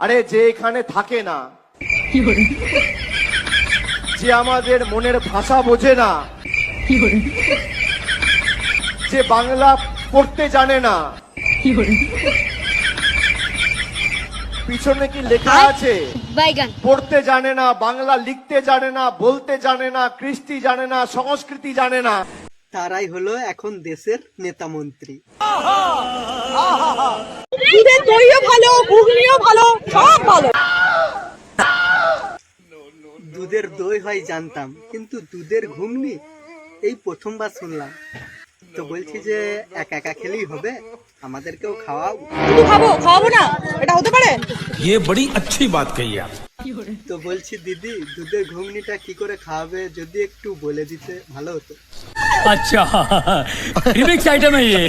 আরে যে এখানে থাকে না যে আমাদের মনের ভাষা বোঝে না যে বাংলা পড়তে জানে না পিছনে কি লেখা আছে? পড়তে জানে না বাংলা লিখতে জানে না বলতে জানে না কৃষ্টি জানে না সংস্কৃতি জানে না। তারাই হলো এখন দেশের নেতা মন্ত্রী ভালো ঘুগনিও ভালো সব ভালো দুধের দই হয় জানতাম কিন্তু দুধের ঘুগনি এই প্রথমবার শুনলাম তো বলছি যে একা একা খেলেই হবে আমাদেরকেও খাওয়াও শুধু খাবো খাওয়াবো না এটা হতে পারে ये बड़ी अच्छी बात कही आप তো বলছি দিদি দুধের ঘুগনিটা কি করে খাওয়াবে যদি একটু বলে দিতে ভালো হতো अच्छा रिमिक्स आइटम है ये